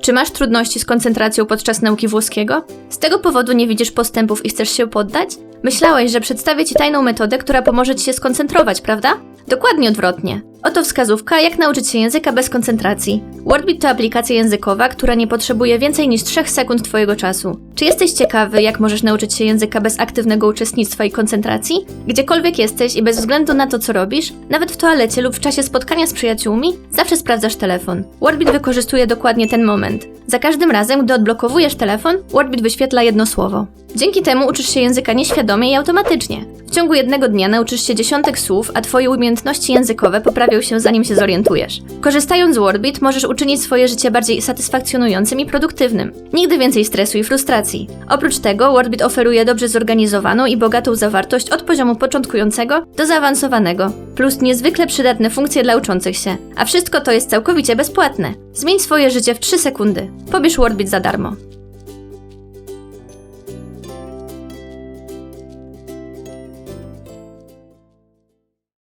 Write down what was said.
Czy masz trudności z koncentracją podczas nauki włoskiego? Z tego powodu nie widzisz postępów i chcesz się poddać? Myślałeś, że przedstawię ci tajną metodę, która pomoże ci się skoncentrować, prawda? Dokładnie odwrotnie. Oto wskazówka, jak nauczyć się języka bez koncentracji. Wordbit to aplikacja językowa, która nie potrzebuje więcej niż 3 sekund Twojego czasu. Czy jesteś ciekawy, jak możesz nauczyć się języka bez aktywnego uczestnictwa i koncentracji? Gdziekolwiek jesteś i bez względu na to, co robisz, nawet w toalecie lub w czasie spotkania z przyjaciółmi, zawsze sprawdzasz telefon. Wordbit wykorzystuje dokładnie ten moment. Za każdym razem, gdy odblokowujesz telefon, Wordbit wyświetla jedno słowo. Dzięki temu uczysz się języka nieświadomie i automatycznie. Ciągu jednego dnia nauczysz się dziesiątek słów, a Twoje umiejętności językowe poprawią się zanim się zorientujesz. Korzystając z Wordbit możesz uczynić swoje życie bardziej satysfakcjonującym i produktywnym. Nigdy więcej stresu i frustracji. Oprócz tego Wordbit oferuje dobrze zorganizowaną i bogatą zawartość od poziomu początkującego do zaawansowanego, plus niezwykle przydatne funkcje dla uczących się. A wszystko to jest całkowicie bezpłatne. Zmień swoje życie w 3 sekundy. Pobierz Wordbit za darmo.